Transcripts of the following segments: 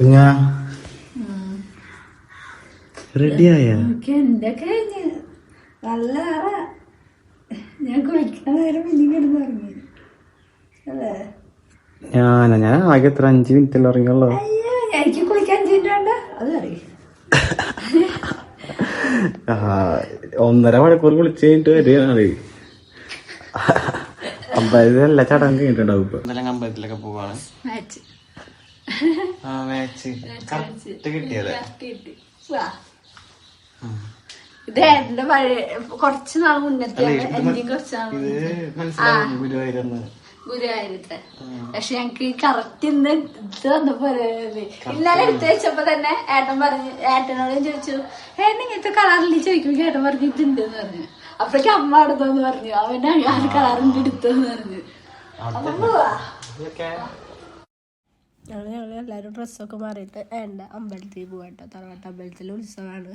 കുഞ്ഞാ റെഡിയായ എന്റെ കഴിഞ്ഞ് നല്ല. ഞാൻ കുളിക്കാൻ നേരം പിന്നെ കിടന്നുറങ്ങി അല്ലേ ഞാനാ ഞാൻ ആകെ എത്ര അഞ്ച് മിനിറ്റ് ഇറങ്ങിയുള്ളൂ എനിക്ക് കുളിക്കാൻ ചെയ്യണ്ട അത് അറിയും ആ, ഒന്നര മണിക്കൂർ കുളിച്ച് കഴിഞ്ഞിട്ട് വരികയാണ് അമ്പലത്തിലല്ല ചടങ്ങ് കഴിഞ്ഞിട്ടുണ്ടാവും ഇപ്പൊ അമ്പലത്തിലൊക്കെ പോവാണ് ഇത് എന്റെ പഴയ കുറച്ച് നാൾ മുന്നത്തെ ഗുരുവായൂരെന്ന്. ഗുരുവായൂരത്തെ. പക്ഷെ ഞങ്ങക്ക് കറക്റ്റ് ഇന്ന് ഇത് വന്നപ്പോ. ഇന്നലെ എടുത്ത് വെച്ചപ്പോ തന്നെ ഏട്ടൻ പറഞ്ഞു ഏട്ടനോട് ചോദിച്ചു ഏട്ടൻ ഇങ്ങനത്തെ കളറിൽ ചോദിക്കുമ്പോ ഏട്ടൻ പറഞ്ഞു ഇതുണ്ട് എന്ന് പറഞ്ഞു. അപ്പഴേക്ക് അമ്മ അടുത്തോന്ന് പറഞ്ഞു അവന്റെ ഞാൻ കളറിന്റെ എടുത്തെന്ന് പറഞ്ഞു. അപ്പൊ പോവാ. ഞങ്ങൾ ഞങ്ങൾ എല്ലാവരും ഡ്രസ്സൊക്കെ മാറിയിട്ട് എന്റെ അമ്പലത്തിൽ പോകട്ടോ തറവാട്ട് അമ്പലത്തിൽ ഉത്സവമാണ്.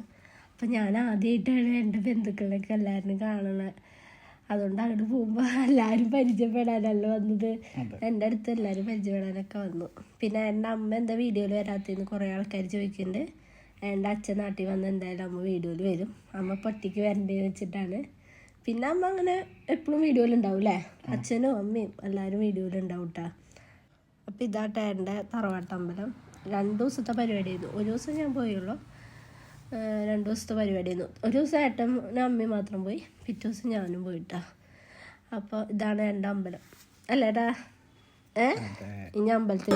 അപ്പം ഞാൻ ആദ്യമായിട്ടാണ് എന്റെ ബന്ധുക്കളൊക്കെ എല്ലാവരും കാണുന്നത് അതുകൊണ്ട് അങ്ങോട്ട് പോകുമ്പോൾ എല്ലാവരും പരിചയപ്പെടാനല്ല വന്നത്. എന്റെ അടുത്ത് എല്ലാവരും പരിചയപ്പെടാനൊക്കെ വന്നു. പിന്നെ എന്റെ അമ്മ എന്താ വീഡിയോയിൽ വരാത്തതെന്ന് കുറേ ആൾക്കാർ ചോദിക്കുന്നുണ്ട്. എന്റെ അച്ഛൻ നാട്ടിൽ വന്ന് എന്തായാലും അമ്മ വീഡിയോയിൽ വരും. അമ്മ പൊട്ടിക്ക് വരണ്ടേന്ന് വെച്ചിട്ടാണ്. പിന്നെ അമ്മ അങ്ങനെ എപ്പോഴും വീഡിയോയിൽ ഉണ്ടാവും അല്ലേ? അച്ഛനും അമ്മയും എല്ലാവരും വീഡിയോയിൽ ഉണ്ടാവും കേട്ടോ അപ്പം ഇതാട്ടെ എന്റെ തറവാട്ടമ്പലം. രണ്ട് ദിവസത്തെ പരിപാടിയായിരുന്നു. ഒരു ദിവസം ഞാൻ പോയുള്ളൂ. രണ്ട് ദിവസത്തെ പരിപാടിയായിരുന്നു. ഒരു ദിവസം ഏട്ടനും അമ്മയും മാത്രം പോയി. പിറ്റേ ദിവസം ഞാനും പോയിട്ടാ. അപ്പോൾ ഇതാണ് എന്റെ അമ്പലം. അല്ലേടാ? ഏ? ഇനി അമ്പലത്തിൽ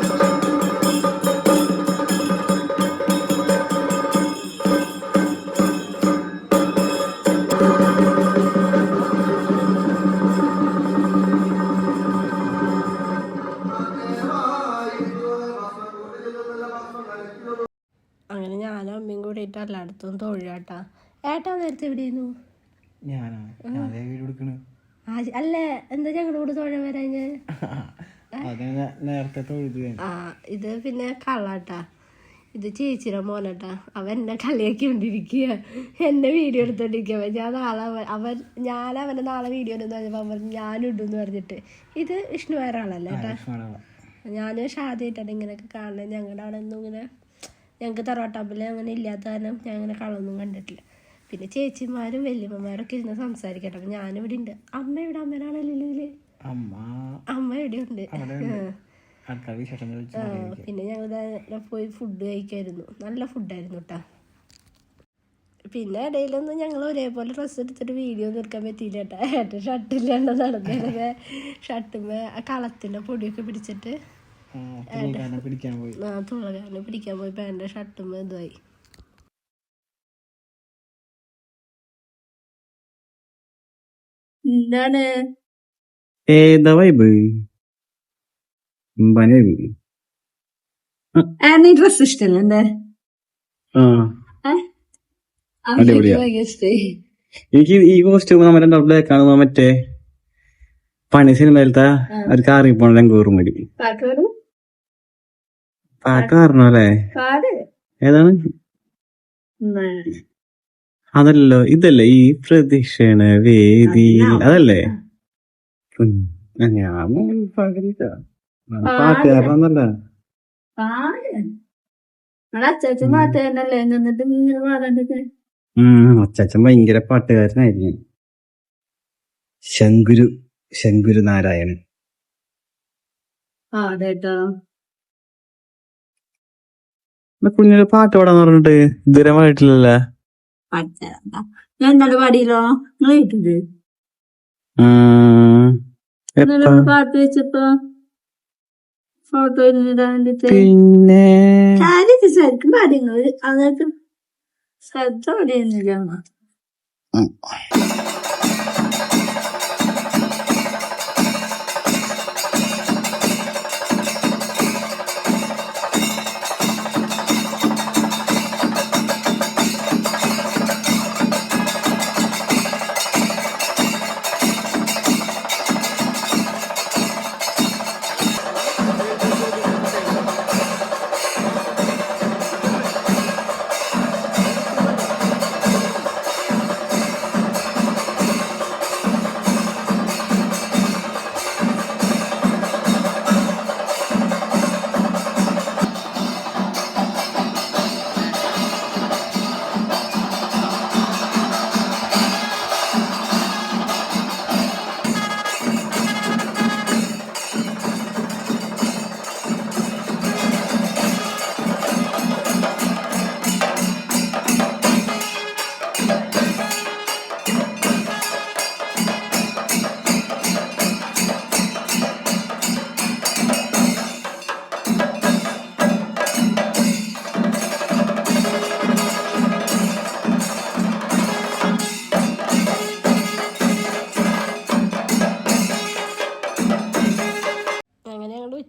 എല്ലായിടത്തും തൊഴിലാട്ടാ. ഏട്ടാ നേരത്തെ എവിടെയായിരുന്നു? അല്ലേ എന്താ ഞങ്ങളോട് തൊഴ വരാഞ്ഞ്? നേരത്തെ. ആ ഇത് പിന്നെ കള്ളാട്ടാ. ഇത് ചേച്ചിയുടെ മോനട്ടാ. അവൻ എന്നെ കളിയാക്കി കൊണ്ടിരിക്കുക എന്നെ വീഡിയോ എടുത്തോണ്ടിരിക്കുക ഞാൻ നാളെ അവൻ- ഞാൻ അവനെ നാളെ വീഡിയോ ഇടുന്ന പറഞ്ഞപ്പോൾ അവൻ പറഞ്ഞു ഞാനും പറഞ്ഞിട്ട്. ഇത് വിഷ്ണു വേറെ ആളല്ലേ ഏട്ടാ? ഞാനും ഷാദിയായിട്ടാണ് ഇങ്ങനെയൊക്കെ കാണുന്നത്. ഞങ്ങളുടെ അവിടെ ഇങ്ങനെ ഞങ്ങൾക്ക് തറവാട്ടമ്പലം അങ്ങനെ ഇല്ലാത്ത കാരണം ഞാൻ അങ്ങനെ കളൊന്നും കണ്ടിട്ടില്ല. പിന്നെ ചേച്ചിമാരും വല്യമ്മമാരൊക്കെ ഇരുന്ന് സംസാരിക്കട്ടെ. അപ്പം ഞാനിവിടെ ഉണ്ട് അമ്മ ഇവിടെ അമ്മനാണല്ലോ അമ്മ. അമ്മ ഇവിടെ ഉണ്ട് പിന്നെ ഞങ്ങൾ പോയി ഫുഡ് കഴിക്കായിരുന്നു. നല്ല ഫുഡായിരുന്നു കേട്ടോ പിന്നെ ഇടയിലൊന്നും ഞങ്ങൾ ഒരേപോലെ ഡ്രസ്സ് എടുത്തിട്ട് വീഡിയോ തീർക്കാൻ പറ്റിയില്ല കേട്ടാ ഏട്ടൻ ഷർട്ടില്ലാണ്ട് നടന്നത് ഷർട്ടുമ്മ ആ കളത്തിന്റെ പൊടിയൊക്കെ പിടിച്ചിട്ട് പിടിക്കാൻ പോയി? ആ തുളകാരനെ പിടിക്കാൻ പോയി. ഷർട്ടും ഇതായി എന്താണ്? ഏതാ വൈബ് ആനി ഡ്രസ് എനിക്ക് ഈ കോസ്റ്റ്യൂം ബ്ലാക്ക് ആണ് മറ്റേ പണി സിനിമയിലത്തെ ഒരു കാറി പോണ രംഗൂറും മതി പാട്ട് ഏതാണ്? അതല്ലോ ഇതല്ലേ ഈ പ്രദക്ഷിണ വേദി അതല്ലേ? ഞാൻ പാട്ടുകാരനല്ല അച്ചാച്ചൻ ഭയങ്കര പാട്ടുകാരനായിരുന്നു ശങ്കുരു ശങ്കുരു നാരായണൻ. ആ അതെട്ടോ കുഞ്ഞൊരു പാട്ട് പാടാന്ന് പറഞ്ഞിട്ട് ഇതുവരെ ഇന്നലെ പാടിയല്ലോ. നിങ്ങൾ പാട്ട് വെച്ചപ്പോ ഫോട്ടോ പിന്നെ? ശരിക്കും ശ്രദ്ധ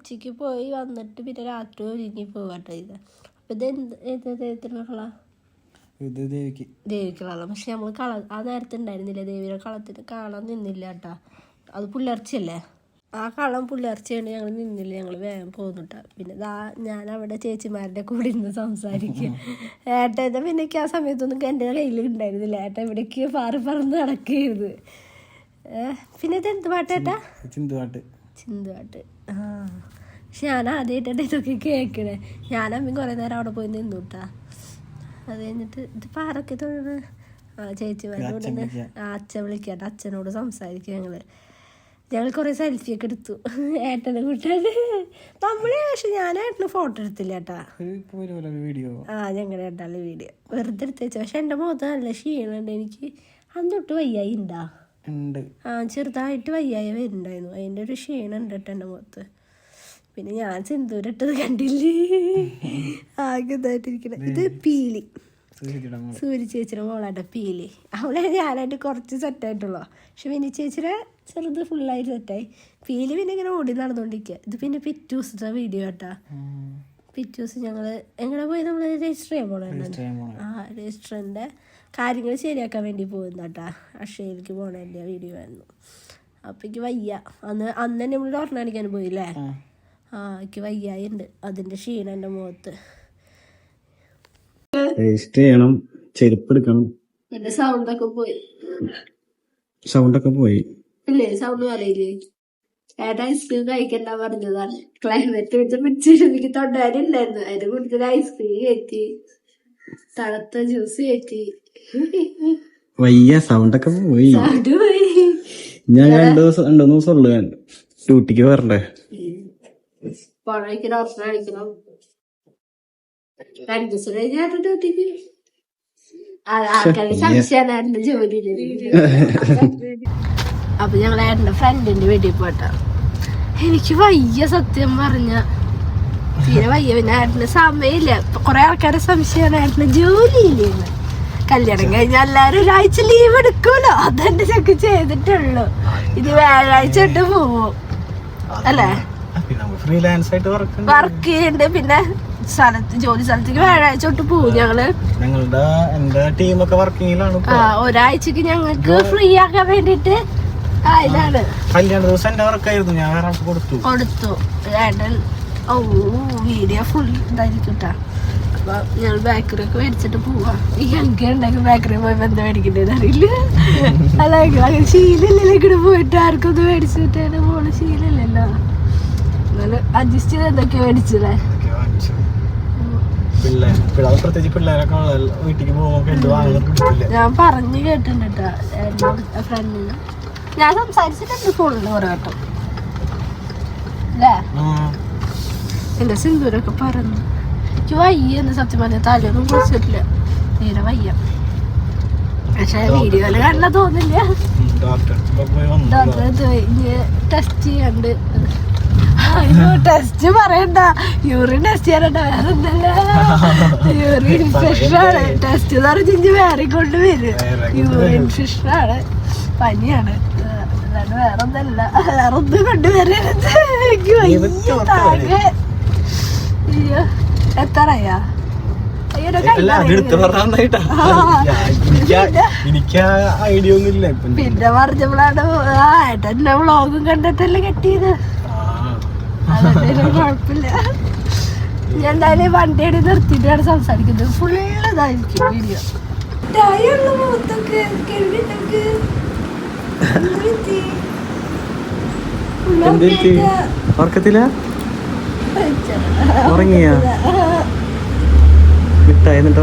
ഉം. പോയി വന്നിട്ട് പിന്നെ രാത്രി ഒരുങ്ങി പോവാട്ടോ ഇത് അപ്പം ഇത് എന്ത് ഏത് ദൈവത്തിനുള്ള ഇത് ദേവിക്ക്. ദേവിക്കുള്ള പക്ഷെ നമ്മൾ കള ആ നേരത്തെ ഉണ്ടായിരുന്നില്ല ദേവിയുടെ കളത്തിന് കാണാൻ നിന്നില്ല കേട്ടാ. അത് പുലർച്ചയല്ലേ? ആ കളം പുലർച്ചയാണ് ഞങ്ങൾ നിന്നില്ല. ഞങ്ങൾ വേഗം പോന്നിട്ടാ. പിന്നെ ദാ ഞാൻ അവിടെ ചേച്ചിമാരുടെ കൂടെ ഇരുന്ന് സംസാരിക്കും. ഏട്ടന്റെ പിന്നെ എനിക്ക് ആ സമയത്തൊന്നും എന്റെ കയ്യിൽ ഉണ്ടായിരുന്നില്ല. ഏട്ടൻ ഇവിടേക്ക് പാറി പറന്ന് നടക്കരുത്. പിന്നെ ഇത് എന്ത് പാട്ടേട്ടാ ചിന്തുപാട്ട് ചിന്തുപാട്ട് ആ പക്ഷെ ഞാൻ ആദ്യമായിട്ടാണ് ഇതൊക്കെ കേൾക്കണേ. ഞാൻ അമ്മയും കുറേ നേരം അവിടെ പോയി നിന്നുട്ടാ. അത് കഴിഞ്ഞിട്ട് ഇത് പാറൊക്കെ തൊഴുന്നത് ആ ചേച്ചി ആ അച്ഛൻ വിളിക്കാട്ട് അച്ഛനോട് സംസാരിക്കും ഞങ്ങൾ. ഞങ്ങൾ കുറേ സെൽഫി ഒക്കെ എടുത്തു. ഏട്ടനെ കൂട്ടാണ്ട് നമ്മളെ പക്ഷെ ഞാൻ ഏട്ടന് ഫോട്ടോ എടുത്തില്ല ഏട്ടാ ആ ഞങ്ങളുടെ ഏട്ടാ വീഡിയോ. വെറുതെ എടുത്ത് വെച്ചാൽ പക്ഷെ എന്റെ മുഖത്ത് നല്ല ക്ഷീണമുണ്ട്. എനിക്ക് അന്നൊട്ട് വയ്യായി ഉണ്ടാ ഉണ്ട്. ആ ചെറുതായിട്ട് വയ്യായ വരുന്നുണ്ടായിരുന്നു. അതിന്റെ ഒരു ക്ഷീണം ഉണ്ട് കേട്ടോ എന്റെ മുഖത്ത്. പിന്നെ ഞാൻ സിന്ദൂരിട്ടത് കണ്ടില്ലേ? ആകെ ഇതായിട്ടിരിക്കണ. ഇത് പീലി. സൂര്യ ചേച്ചിയുടെ മോളാട്ടെ പീലി. അവളെ ഞാനായിട്ട് കുറച്ച് സെറ്റായിട്ടുള്ളൂ പക്ഷെ വിനി ചേച്ചിയുടെ ചെറുത് ഫുള്ളായിട്ട് സെറ്റായി പീലി പിന്നെ ഇങ്ങനെ ഓടി നടന്നുകൊണ്ടിരിക്കുക ഇത് പിന്നെ പിറ്റേ ദിവസത്തെ വീഡിയോ കേട്ടാ പിറ്റു ദിവസം ഞങ്ങൾ എങ്ങനെ പോയി നമ്മൾ രജിസ്റ്റർ ചെയ്യാൻ പോകണം. ആ രജിസ്റ്ററിന്റെ കാര്യങ്ങൾ ശരിയാക്കാൻ വേണ്ടി പോകുന്ന കേട്ടാ. അക്ഷയയിലേക്ക് പോണതിന്റെ വീഡിയോ ആയിരുന്നു. അപ്പം എനിക്ക് വയ്യ. അന്ന് അന്ന് തന്നെ നമ്മൾ ഓർണാണിക്കാൻ പോയില്ലേ? ആ. ആ എനിക്ക് വയ്യായി ഉണ്ട് അതിന്റെ ക്ഷീണം എന്റെ മുഖത്ത്. രജിസ്റ്റർ ചെയ്യണം ചെരുപ്പ് എടുക്കണം എന്റെ സൗണ്ടൊക്കെ പോയി. സൗണ്ടൊക്കെ പോയി. ഇല്ലേ സൗണ്ട് പറയില്ലേ ഏട്ടാ ഐസ്ക്രീം കഴിക്കണ്ട പറഞ്ഞതാണ്. ക്ലൈമറ്റ് വെച്ച് പിടിച്ചിട്ട് എനിക്ക് തൊണ്ടാനില്ലായിരുന്നു അതിന് കൂടുതൽ ഐസ്ക്രീം കയറ്റി തണുത്ത ജ്യൂസ് കയറ്റി. വയ്യ സൗണ്ടൊക്കെ പോയി. സൗണ്ട് പോയി. ഞാൻ രണ്ടു ദിവസം രണ്ടു മൂന്ന് ദിവസം ഉള്ളു ഞാൻ ഡ്യൂട്ടിക്ക് വരണ്ടേ. പുഴയ്ക്ക് ഡോക്ടറെ അടിക്കണം രണ്ടു ദിവസം കഴിഞ്ഞാട്ട് ഡ്യൂട്ടിക്ക് ആൾക്കാർക്ക് സംശയമായിരുന്നു ജോലിയിൽ അപ്പൊ ഞങ്ങൾ ഏട്ടന്റെ ഫ്രണ്ടിന്റെ വീട്ടിൽ പോട്ടെ എനിക്ക് വയ്യ സത്യം പറഞ്ഞ. തീരെ വയ്യ. പിന്നെ ഏട്ടന് സമയമില്ല. കുറെ ആൾക്കാരെ സംശയമാണ്. ഏട്ടന് ജോലിയില്ലേന്ന് കല്യാണം കഴിഞ്ഞ എല്ലാരും ഒരാഴ്ച ലീവ് എടുക്കുമല്ലോ. അതെന്റെ ചെക്ക് ചെയ്തിട്ടുള്ളൂ. ഇത് വ്യാഴാഴ്ച ഇട്ട് പോവും. അല്ലേ? ഫ്രീലാൻസ് ആയിട്ട് വർക്ക് വർക്ക് ചെയ്യുന്നുണ്ട് പിന്നെ സ്ഥലത്ത് ജോലി സ്ഥലത്തേക്ക് വ്യാഴാഴ്ച തൊട്ട് പോകും ഞങ്ങൾ. ഞങ്ങളുടെ എന്റെ ടീമൊക്കെ വർക്കിങ്ങിലാണ് ആ ഒരാഴ്ചക്ക് ഞങ്ങൾക്ക് ഫ്രീ ആക്കാൻ വേണ്ടിട്ട് ആ ഇതാണ് കല്യാണ ദിവസം എന്റെ വർക്കായിരുന്നു ഞാൻ വേറെ കൊടുത്തു. കൊടുത്തു. ഏട്ടൻ ഓ വീഡിയോ ഫുൾ ഇതായിരിക്കും ട്ടാ. അപ്പൊ ഞങ്ങൾ ബേക്കറി ഒക്കെ മേടിച്ചിട്ട് പോവാ. ഈ ഞങ്ങൾക്ക് ഉണ്ടെങ്കിൽ ബേക്കറി പോയപ്പോ എന്താ അറിയില്ല. അല്ല അങ്ങനെ ശീലമില്ലല്ലോ ഇവിടെ പോയിട്ട് എന്റെ മോൾ ശീലമില്ലല്ലോ. എന്നാലും അഡ്ജസ്റ്റ് ചെയ്ത് എന്തൊക്കെയാ മേടിച്ചല്ലേ ഞാൻ പറഞ്ഞു കേട്ടിട്ടുണ്ട് ട്ടാ. എന്റെ ഫ്രണ്ടിന് ഞാൻ സംസാരിച്ചിട്ടുണ്ട് ഫോണിൽ കുറെ വട്ടം. അല്ലേ എന്റെ സിന്ദൂരൊക്കെ പറന്ന് എനിക്ക് വയ്യ എന്ന് സത്യം പറഞ്ഞ തലയൊന്നും കുറിച്ചിട്ടില്ല തീരെ വയ്യ പക്ഷെ വീഡിയോയിൽ കണ്ട തോന്നില്ല ടെസ്റ്റ് ചെയ്യണ്ട് ടെസ്റ്റ് പറയണ്ട യൂറിൻ ടെസ്റ്റ് ചെയ്യാനണ്ട വേറെ യൂറിൻ ഇൻഫെക്ഷൻ ആണ് ടെസ്റ്റ് എന്ന് പറഞ്ഞ് വേറെ കൊണ്ട് വരും യൂറിൻ ഇൻഫെക്ഷൻ ആണ് പനിയാണ് അല്ലാണ്ട് വേറെ ഒന്നല്ല വേറെ ഒന്നും കൊണ്ടുവരരുത് എനിക്ക് വയ്യ താഴെ പറഞ്ഞായിട്ടാ എനിക്ക് ഐഡിയ ഒന്നും ഇല്ല ഇപ്പൊ പിന്നെ പറഞ്ഞപ്പോഴാണ് ആ ഏട്ടന്റെ വ്ളോഗും കണ്ടിട്ടല്ലേ കെട്ടിയത്. കുഴപ്പമില്ല. ഞാൻ എന്തായാലും വണ്ടി വണ്ടിയുടെ നിർത്തിയിട്ടാണ് സംസാരിക്കുന്നത്. ഫുള്ള് ഇതായിരിക്കും വീഡിയോ ഉറക്കത്തില്ല ഉറങ്ങിയ? മിഠായി എന്നിട്ട്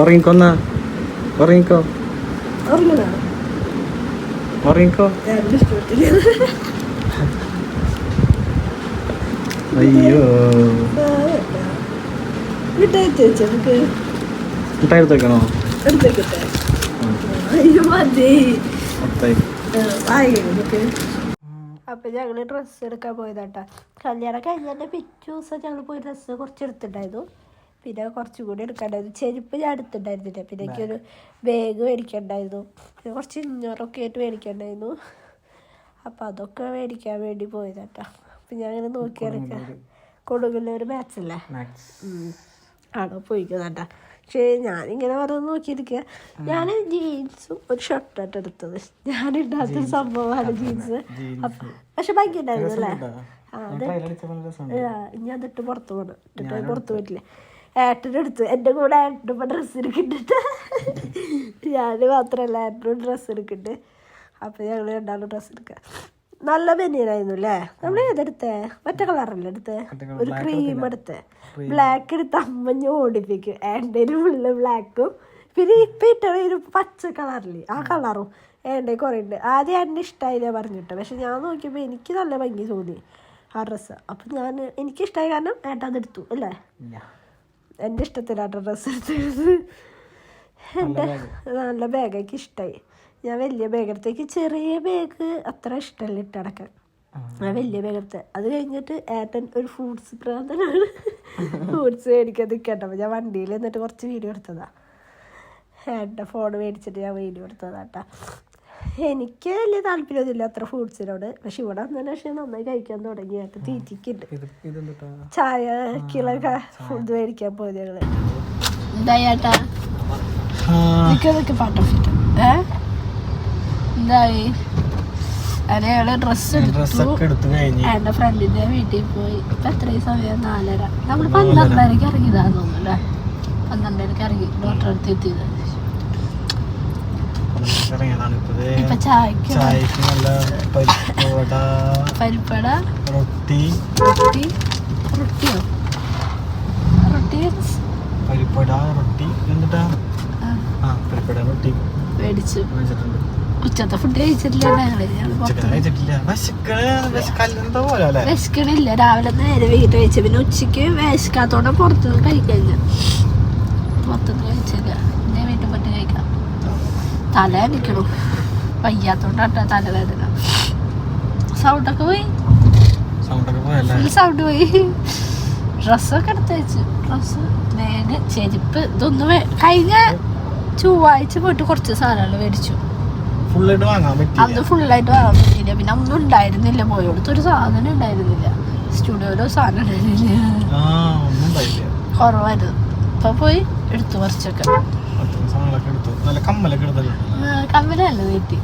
ഉറങ്ങിക്കൊന്ന? ഉറങ്ങിക്കോ? ഉറങ്ങിക്കോ? അയ്യോ. മിഠായി എടുത്തേക്കണോ എടുത്തേക്കട്ടെ അയ്യോ മതി. അപ്പൊ ഞങ്ങൾ ഡ്രസ്സ് എടുക്കാൻ പോയതാട്ടാ. കല്യാണം കഴിഞ്ഞാൽ പിറ്റേ ദിവസം ഞങ്ങൾ പോയി ഡ്രസ്സ് കുറച്ച് എടുത്തിട്ടുണ്ടായിരുന്നു. പിന്നെ കുറച്ചും കൂടി എടുക്കണ്ടായിരുന്നു. ചെരുപ്പ് ഞാൻ എടുത്തിട്ടുണ്ടായിരുന്നില്ല. പിന്നെ എനിക്കൊരു ബാഗ് മേടിക്കണ്ടായിരുന്നു പിന്നെ കുറച്ച് ഇഞ്ഞോറൊക്കെ ആയിട്ട് മേടിക്കണ്ടായിരുന്നു അപ്പൊ അതൊക്കെ മേടിക്കാൻ വേണ്ടി പോയതാട്ടാ. അപ്പം ഞാൻ ഇങ്ങനെ നോക്കിയെടുക്കാം കൊടുങ്ങല്ലൂർ മാച്ചല്ലേ അല്ലേ? ആണോ? പോയിക്കുന്നേട്ടാ പക്ഷേ ഞാനിങ്ങനെ പറഞ്ഞു നോക്കിയിരിക്കുക ഞാൻ ജീൻസും ഒരു ഷർട്ടായിട്ട് എടുത്തത്. ഞാൻ ഇടാത്തൊരു സംഭവമാണ് ജീൻസ്. പക്ഷെ ഭംഗി ഉണ്ടായിരുന്നു അല്ലേ അതിട്ട് പുറത്ത് പോകണം ഇട്ടിട്ട് പുറത്ത് പോയിട്ടില്ല. ഏട്ടന്റെ അടുത്ത് എന്റെ കൂടെ ഏട്ടനും ഡ്രസ്സ് എടുക്കുന്നുണ്ട്. ഞാൻ മാത്രമല്ല ഏട്ടനും ഡ്രസ്സ് എടുക്കിട്ട് അപ്പം ഞങ്ങൾ രണ്ടാളും ഡ്രസ്സ് എടുക്കുക നല്ല ബനിയനായിരുന്നു അല്ലേ നമ്മൾ ഏതെടുത്തേ? മറ്റേ കളറല്ലേ എടുത്തേ? ഒരു ക്രീം എടുത്തേ. ബ്ലാക്ക് എടുത്ത് അമ്മഞ്ഞ് ഓടിപ്പിക്കും. ഏണ്ടേനും ഉള്ള ബ്ലാക്കും പിന്നെ ഇപ്പം ഇട്ട ഒരു പച്ച കളറിൽ. ആ കളറും. ഏണ്ടേ കുറേ ഉണ്ട് ആദ്യം ഏട്ടന്റെ ഇഷ്ടമായില്ല പറഞ്ഞിട്ട്. പക്ഷെ ഞാൻ നോക്കിയപ്പോൾ എനിക്ക് നല്ല ഭംഗി തോന്നി ആ ഡ്രസ്സ് അപ്പം ഞാൻ എനിക്ക് ഇഷ്ടമായ കാരണം ഏട്ടൻ അതെടുത്തു അല്ലേ? എന്റെ ഇഷ്ടത്തിലാണ് ഡ്രസ്സ് എടുത്തത്. എന്റെ നല്ല ബാഗ് എനിക്ക് ഇഷ്ടമായി ഞാൻ വലിയ ബേഗത്തേക്ക് ചെറിയ ബേഗ് അത്ര ഇഷ്ടമല്ല ഇട്ടടക്കാൻ ഞാൻ വലിയ ബേഗത്തെ അത് കഴിഞ്ഞിട്ട് ഏട്ടൻ ഒരു ഫ്രൂട്ട്സ് പ്രാന്തനാണ്. ഫ്രൂട്ട്സ് മേടിക്കാൻ നിൽക്കട്ടെ ഞാൻ വണ്ടിയിൽ എന്നിട്ട് കുറച്ച് വീഡിയോ എടുത്തതാ. ഏട്ടന്റെ ഫോൺ മേടിച്ചിട്ട് ഞാൻ വീഡിയോ എടുത്തതാട്ടാ. എനിക്ക് വലിയ താല്പര്യമൊന്നുമില്ല അത്ര ഫ്രൂട്ട്സിനോട് പക്ഷെ ഇവിടെ വന്നതിന് പക്ഷെ നന്നായി കഴിക്കാൻ തുടങ്ങി. ഏട്ടൻ തീറ്റിക്കുണ്ട്. ചായ കിളൊക്കെ ഫുഡ് മേടിക്കാൻ പോയത് ഞങ്ങൾ. എന്താ ഏട്ടാ? നിക്ക് നിക്ക് പാട്ടൊക്കെ ഏ? എന്തായി? അയാൾ ഡ്രസ്സ് എടുത്തു. എന്റെ ഫ്രണ്ടിന്റെ വീട്ടിൽ പോയി. ഇപ്പൊ എത്രയും സമയം? നാലര. നമ്മൾ പന്ത്രണ്ടരക്ക് ഇറങ്ങിയതാന്ന് തോന്നുന്നു പന്ത്രണ്ടരക്ക് ഇറങ്ങി. ഡോക്ടറെ അടുത്ത് എത്തിയത്. പരിപ്പട റൊട്ടി. റൊട്ടി. റൊട്ടിയോ? റൊട്ടി പരിപ്പട റൊട്ടി. എന്നിട്ടാ? ആ. റൊട്ടി. മേടിച്ചു. വാങ്ങിച്ചിട്ടുണ്ട് ഉച്ചത്തെ ഫുഡ് കഴിച്ചിട്ടില്ല. ഞങ്ങൾ വിശക്കണില്ല. രാവിലെ നേരെ വീട്ടിൽ കഴിച്ചു. പിന്നെ ഉച്ചയ്ക്ക് വിശക്കാത്തോടെ പുറത്തുനിന്ന് കഴിക്കില്ല പുറത്തുനിന്ന് കഴിച്ചില്ല ഞാൻ വീട്ടിൽ പോയിട്ട് കഴിക്കാം. തല അടിക്കണു. വയ്യാത്തോണ്ടാട്ട തലവേദന സൗണ്ടൊക്കെ പോയി? സൗണ്ട് പോയി. ഡ്രസ്സൊക്കെ എടുത്ത് വെച്ചു. ഡ്രസ്സ് നേരെ ചെരുപ്പ് ഇതൊന്നും കഴിഞ്ഞ ചൊവ്വാഴ്ച പോയിട്ട് കുറച്ച് സാധനങ്ങൾ മേടിച്ചു. ഫുള്ളായിട്ട് വാങ്ങാൻ അന്ന് പറ്റില്ല ഫുള്ളായിട്ട് വാങ്ങാൻ പറ്റിയില്ല. പിന്നെ ഒന്നും ഉണ്ടായിരുന്നില്ല. പോയോടത്ത് ഒരു സാധനം ഉണ്ടായിരുന്നില്ല. സ്റ്റുഡിയോയിലോ സാധനം ഉണ്ടായിരുന്നില്ല. കുറവായിരുന്നു. ഇപ്പൊ പോയി എടുത്തു കുറച്ചൊക്കെ. കമ്മലല്ല വീട്ടിൽ.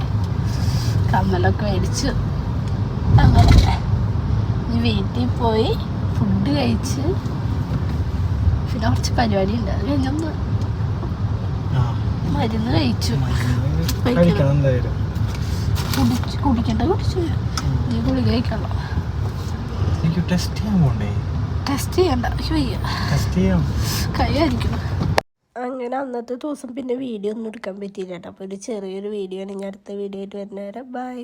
കമ്മലൊക്കെ മേടിച്ചു. അങ്ങനെ. വീട്ടിൽ പോയി ഫുഡ് കഴിച്ച് പിന്നെ കുറച്ച് പരിപാടി ഉണ്ട്. അത് കഴിഞ്ഞൊന്ന് മരുന്ന് കഴിച്ചു. കഴിക്കണം. എന്തായാലും. കുടിച്ച് കുടിക്കണ്ട കുടിച്ചു. നീ ഗുളിക കഴിക്കണം? എനിക്ക് ടെസ്റ്റ് ചെയ്യാൻ പോണ്ടേ? ടെസ്റ്റ് ചെയ്യണ്ട എനിക്ക് വയ്യ ടെസ്റ്റ് ചെയ്യാം. കഴിയായിരിക്കണം അങ്ങനെ അന്നത്തെ ദിവസം പിന്നെ വീഡിയോ ഒന്നും എടുക്കാൻ പറ്റിയില്ല കേട്ടോ. അപ്പോൾ ഒരു ചെറിയൊരു വീഡിയോ ആണ്. ഞാൻ അടുത്ത വീഡിയോ ആയിട്ട് വരുന്നവരെ ബൈ